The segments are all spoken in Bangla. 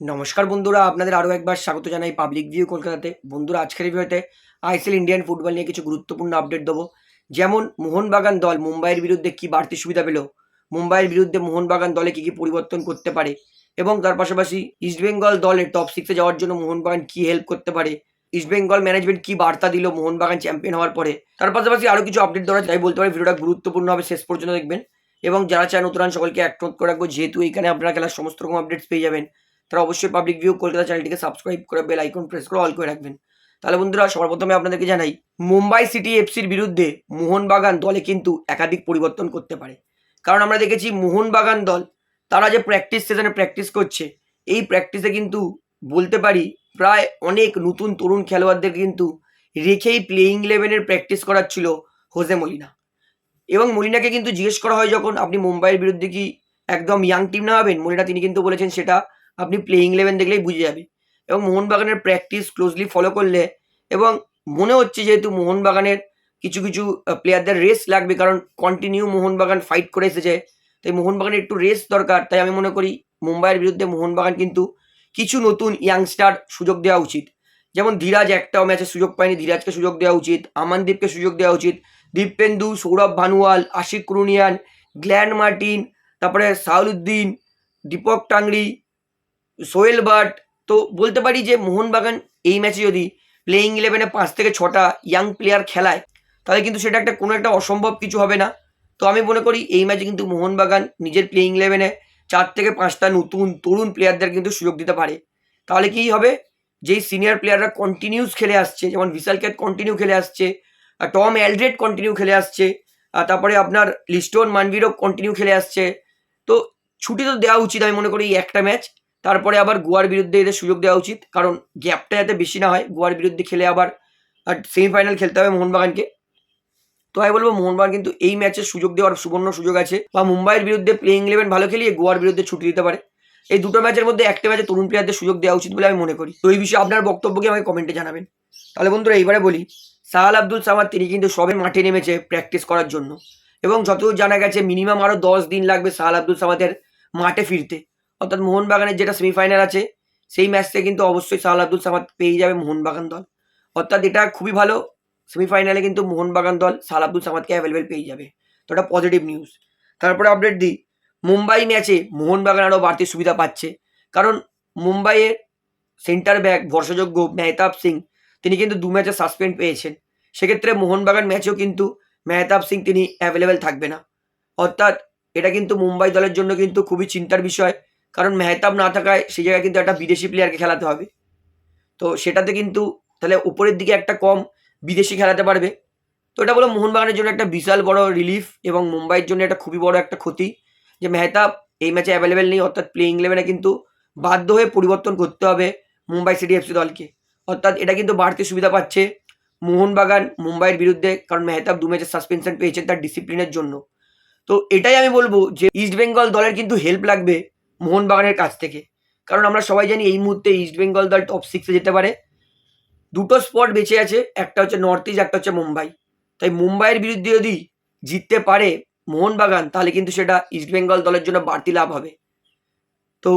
নমস্কার বন্ধুরা, আপনাদের আরও একবার স্বাগত জানাই পাবলিক ভিউ কলকাতাতে। বন্ধুরা, আজকের ভিডিওতে আইসিএল ইন্ডিয়ান ফুটবল নিয়ে কিছু গুরুত্বপূর্ণ আপডেট দেবো। যেমন, মোহনবাগান দল মুম্বাইয়ের বিরুদ্ধে কি বাড়তি সুবিধা পেল? মুম্বাইয়ের বিরুদ্ধে মোহনবাগান দলে কি কি পরিবর্তন করতে পারে? এবং তার পাশাপাশি ইস্টবেঙ্গল দলে টপ সিক্সে যাওয়ার জন্য মোহনবাগান কি হেল্প করতে পারে? ইস্টবেঙ্গল ম্যানেজমেন্ট কি বার্তা দিল মোহনবাগান চ্যাম্পিয়ন হওয়ার পরে? তার পাশাপাশি আরও কিছু আপডেট দেওয়া তাই বলতে পারি ভিডিওটা গুরুত্বপূর্ণ হবে, শেষ পর্যন্ত দেখবেন। এবং যারা চায় নতুন সকলকে অ্যাক্ট করে রাখব, যেহেতু এখানে আপনারা খেলার সমস্ত রকম আপডেটস পেয়ে যাবেন। তারা অবশ্যই পাবলিক ভিউ কলকাতা চ্যানেলটিকে সাবস্ক্রাইব করে বেল আইকন প্রেস করে অল করে রাখবেন। তাহলে বন্ধুরা, সবার প্রথমে আপনাদেরকে জানাই, মুম্বাই সিটি এফসির বিরুদ্ধে মোহনবাগান দলে কিন্তু একাধিক পরিবর্তন করতে পারে। কারণ আমরা দেখেছি মোহনবাগান দল, তারা যে প্র্যাকটিস সেশনে প্র্যাকটিস করছে, এই প্র্যাকটিসে কিন্তু বলতে পারি, প্রায় অনেক নতুন তরুণ খেলোয়াড়দের কিন্তু রেখেই প্লেয়িং ইলেভেনের প্র্যাকটিস করাচ্ছিল হোজে মলিনা এবং মলিনাকে কিন্তু জিজ্ঞেস করা হয় যখন, আপনি মুম্বাইয়ের বিরুদ্ধে কি একদম ইয়াং টিম না হবেন মলিনা তিনি কিন্তু বলেছেন, সেটা আপনি প্লেয়িং ইলেভেন দেখলেই বুঝে যাবে। এবং মোহনবাগানের প্র্যাকটিস ক্লোজলি ফলো করলে এবং মনে হচ্ছে যেহেতু মোহনবাগানের কিছু কিছু প্লেয়ারদের রেস লাগবে কারণ কন্টিনিউ মোহনবাগান ফাইট করে এসেছে। তাই মোহনবাগানের একটু রেস দরকার। তাই আমি মনে করি মুম্বাইয়ের বিরুদ্ধে মোহনবাগান কিন্তু কিছু নতুন ইয়াংস্টার সুযোগ দেওয়া উচিত। যেমন ধীরাজ একটাও ম্যাচে সুযোগ পায়নি। ধীরাজকে সুযোগ দেওয়া উচিত, আমানদীপকে সুযোগ দেওয়া উচিত, দীপেন্দু, সৌরভ ভানুয়াল, আশিক ক্রুনিয়ান গ্ল্যান মার্টিন, তারপরে সাউলুদ্দিন দীপক টাংরি সোহেল বাট, তো বলতে পারি যে মোহনবাগান এই ম্যাচে যদি প্লেয়িং ইলেভেনে পাঁচ থেকে ছটা ইয়াং প্লেয়ার খেলায়, তাহলে কিন্তু সেটা একটা কোনো একটা অসম্ভব কিছু হবে না। তো আমি মনে করি এই ম্যাচে কিন্তু মোহনবাগান নিজের প্লেয়িং ইলেভেনে চার থেকে পাঁচটা নতুন তরুণ প্লেয়ারদের কিন্তু সুযোগ দিতে পারে। তাহলে কী হবে? যেই সিনিয়র প্লেয়াররা কন্টিনিউস খেলে আসছে, যেমন বিশাল ক্যাট কন্টিনিউ খেলে আসছে টম অ্যালড্রেড কন্টিনিউ খেলে আসছে তারপরে আপনার লিস্টন মানভিরও কন্টিনিউ খেলে আসছে। তো ছুটি তো দেওয়া উচিত আমি মনে করি একটা ম্যাচ তারপরে আবার গোয়ার বিরুদ্ধে এদের সুযোগ দেওয়া উচিত, কারণ গ্যাপটা যাতে বেশি না হয়, গোয়ার বিরুদ্ধে খেলে আবার সেমিফাইনাল খেলতে হবে মোহনবাগানকে। তো আমি বলব মোহনবাগান কিন্তু এই ম্যাচে সুযোগ দেওয়ার সুবর্ণ সুযোগ আছে। বা মুম্বাইয়ের বিরুদ্ধে প্লেইং ইলেভেন ভালো খেলিয়ে গোয়ার বিরুদ্ধে ছুটি দিতে পারে। এই দুটো ম্যাচের মধ্যে একটা ম্যাচে তরুণ প্লেয়ারদের সুযোগ দেওয়া উচিত বলে আমি মনে করি। তো এই বিষয়ে আপনার বক্তব্যকে আমাকে কমেন্টে জানাবেন। তাহলে বন্ধুরা এইবারে বলি, সাহাল আব্দুল সামাদ তিনি কিন্তু সবে মাঠে নেমেছে প্র্যাকটিস করার জন্য। এবং যতদূর জানা গেছে মিনিমাম আরও দশ দিন লাগবে সাহাল আব্দুল সামাদের মাঠে ফিরতে। অর্থাৎ মোহনবাগানের যেটা সেমিফাইনাল আছে, সেই ম্যাচটা কিন্তু অবশ্যই সাহাল আব্দুল সামাদ পেয়ে যাবে মোহনবাগান দল। অর্থাৎ এটা খুবই ভালো সেমিফাইনালে কিন্তু মোহনবাগান দল সাহাল আব্দুল সামাদকে অ্যাভেলেবেল পেয়ে যাবে। তো এটা পজিটিভ নিউজ তারপরে আপডেট দিই, মুম্বাই ম্যাচে মোহনবাগান আরও বাড়তি সুবিধা পাচ্ছে। কারণ মুম্বাইয়ের সেন্টার ব্যাক ভরসাযোগ্য মেহতাব সিং, তিনি কিন্তু দু ম্যাচে সাসপেন্ড পেয়েছেন। সেক্ষেত্রে মোহনবাগান ম্যাচেও কিন্তু মেহতাব সিং তিনি অ্যাভেলেবেল থাকবে না। অর্থাৎ এটা কিন্তু মুম্বাই দলের জন্য কিন্তু খুবই চিন্তার বিষয়। কারণ মেহতাব না থাকায় সেই জায়গায় কিন্তু একটা বিদেশি প্লেয়ারকে খেলাতে হবে। তো সেটাতে কিন্তু তাহলে উপরের দিকে একটা কম বিদেশি খেলাতে পারবে। তো এটা বলো মোহনবাগানের জন্য একটা বিশাল বড় রিলিফ এবং মুম্বাইয়ের জন্য একটা খুবই বড় একটা ক্ষতি যে মেহতাব এই ম্যাচে অ্যাভেলেবেল নেই, অর্থাৎ প্লেইং ইলেভেনে কিন্তু বাধ্য হয়ে পরিবর্তন করতে হবে মুম্বাই সিটি এফসি দলকে। অর্থাৎ এটা কিন্তু বাড়তি সুবিধা পাচ্ছে মোহনবাগান মুম্বাইয়ের বিরুদ্ধে, কারণ মেহতাব দু ম্যাচের সাসপেনশন পেয়েছেন তার ডিসিপ্লিনের জন্য। তো এটাই আমি বলব যে ইস্টবেঙ্গল দলের কিন্তু হেল্প লাগবে মোহনবাগানের কাছ থেকে। কারণ আমরা সবাই জানি এই মুহূর্তে ইস্টবেঙ্গল দল টপ সিক্সে যেতে পারে। দুটো স্পট বেঁচে আছে, একটা হচ্ছে নর্থ ইস্ট একটা হচ্ছে মুম্বাই তাই মুম্বাইয়ের বিরুদ্ধে যদি জিততে পারে মোহনবাগান, তাহলে কিন্তু সেটা ইস্টবেঙ্গল দলের জন্য বাড়তি লাভ হবে। তো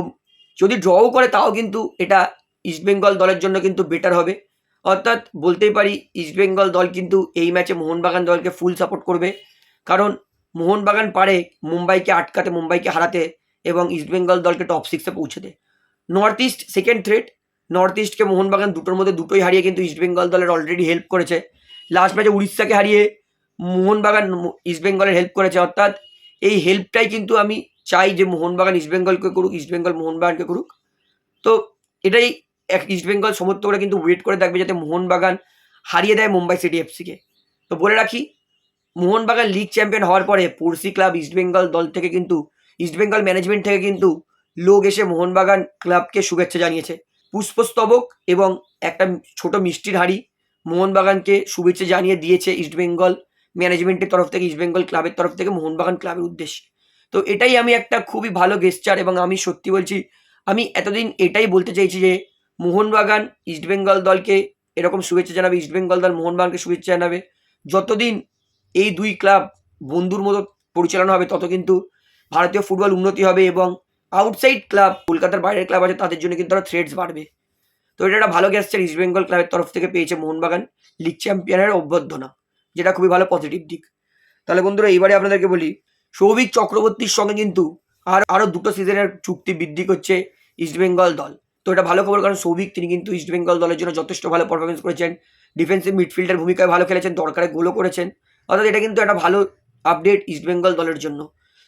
যদি ড্রও করে, তাও কিন্তু এটা ইস্টবেঙ্গল দলের জন্য কিন্তু বেটার হবে। অর্থাৎ বলতেই পারি ইস্টবেঙ্গল দল কিন্তু এই ম্যাচে মোহনবাগান দলকে ফুল সাপোর্ট করবে। কারণ মোহনবাগান পারে মুম্বাইকে আটকাতে মুম্বাইকে হারাতে এবং ইস্টবেঙ্গল দলকে টপ সিক্সে পৌঁছে দেয় north east second threat north ইস্টকে Mohun Bagan দুটোর মধ্যে দুটোই হারিয়ে কিন্তু ইস্টবেঙ্গল দলের অলরেডি হেল্প করেছে। লাস্ট ম্যাচে উড়িষ্যাকে হারিয়ে মোহনবাগান ইস্টবেঙ্গলের হেল্প করেছে। অর্থাৎ এই হেল্পটাই কিন্তু আমি চাই যে মোহনবাগান ইস্টবেঙ্গলকে করুক ইস্টবেঙ্গল মোহনবাগানকে করুক। তো এটাই এক ইস্টবেঙ্গল সমর্থকরা কিন্তু ওয়েট করে থাকবে যাতে মোহনবাগান হারিয়ে দেয় মুম্বাই সিটি এফসিকে তো বলে রাখি, মোহনবাগান লিগ চ্যাম্পিয়ন হওয়ার পরে পড়শি ক্লাব ইস্টবেঙ্গল দল থেকে কিন্তু ইস্টবেঙ্গল ম্যানেজমেন্ট থেকে কিন্তু লোক এসে মোহনবাগান ক্লাবকে শুভেচ্ছা জানিয়েছে। পুষ্পস্তবক এবং একটা ছোট মিষ্টির হাড়ি মোহনবাগানকে শুভেচ্ছা জানিয়ে দিয়েছে ইস্টবেঙ্গল ম্যানেজমেন্টের তরফ থেকে ইস্টবেঙ্গল ক্লাবের তরফ থেকে মোহনবাগান ক্লাবের উদ্দেশ্যে। তো এটাই আমি একটা খুবই ভালো গেস্টার এবং আমি সত্যি বলছি, আমি এতদিন এটাই বলতে চাইছি যে মোহনবাগান ইস্টবেঙ্গল দলকে এরকম শুভেচ্ছা জানাবে ইস্টবেঙ্গল দল মোহনবাগানকে শুভেচ্ছা জানাবে। যতদিন এই দুই ক্লাব বন্ধুর মতো পরিচালনা হবে, তত কিন্তু ভারতীয় ফুটবল উন্নতি হবে এবং আউটসাইড ক্লাব কলকাতার বাইরের ক্লাব আছে, তাদের জন্য কিন্তু আরও থ্রেডস বাড়বে। তো এটা একটা ভালো গেস্টার ইস্ট বেঙ্গল ক্লাবের তরফ থেকে পেয়েছে মোহনবাগান লিগ চ্যাম্পিয়নের অভ্যর্থনা, যেটা খুবই ভালো পজিটিভ দিক। তাহলে বন্ধুরা, এইবারে আপনাদেরকে বলি, সৌভিক চক্রবর্তীর সঙ্গে কিন্তু আর আরও দুটো সিজনের চুক্তি বৃদ্ধি করছে ইস্টবেঙ্গল দল। তো এটা ভালো খবর, কারণ সৌভিক তিনি কিন্তু ইস্টবেঙ্গল দলের জন্য যথেষ্ট ভালো পারফরমেন্স করেছেন। ডিফেন্সিভ মিডফিল্ডের ভূমিকায় ভালো খেলেছেন, দরকারে গোলও করেছেন। অর্থাৎ এটা কিন্তু একটা ভালো আপডেট ইস্টবেঙ্গল দলের জন্য।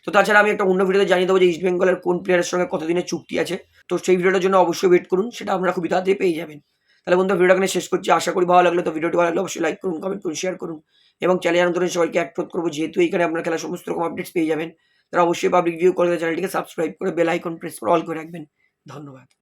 তো তাছাড়া আমি একটা অন্য ভিডিওতে জানিয়ে দেবো যে ইস্ট বেঙ্গলের কোন প্লেয়ারের সঙ্গে কতদিনের চুক্তি আছে। তো সেই ভিডিওটার জন্য অবশ্যই ওয়েট করুন, সেটা আপনারা খুবই তাড়াতাড়ি পেয়ে যাবেন। তাহলে বন্ধু ভিডিওটা এখানে শেষ করছি। আশা করি ভালো লাগল। তো ভিডিওটি ভালো লাগলে অবশ্যই লাইক করুন কমেন্ট করুন শেয়ার করুন। এবং চ্যানেল আন্দোলন সবাইকে অ্যাক্ট করব, যেহেতু এখানে আপনার খেলা সমস্ত রকম আপডেটস পেয়ে যাবেন। তারা অবশ্যই পাবলিক ভিউ করে চ্যানেলটিকে সাবস্ক্রাইব করে বেল আইকন প্রেস করে অল করে রাখবেন। ধন্যবাদ।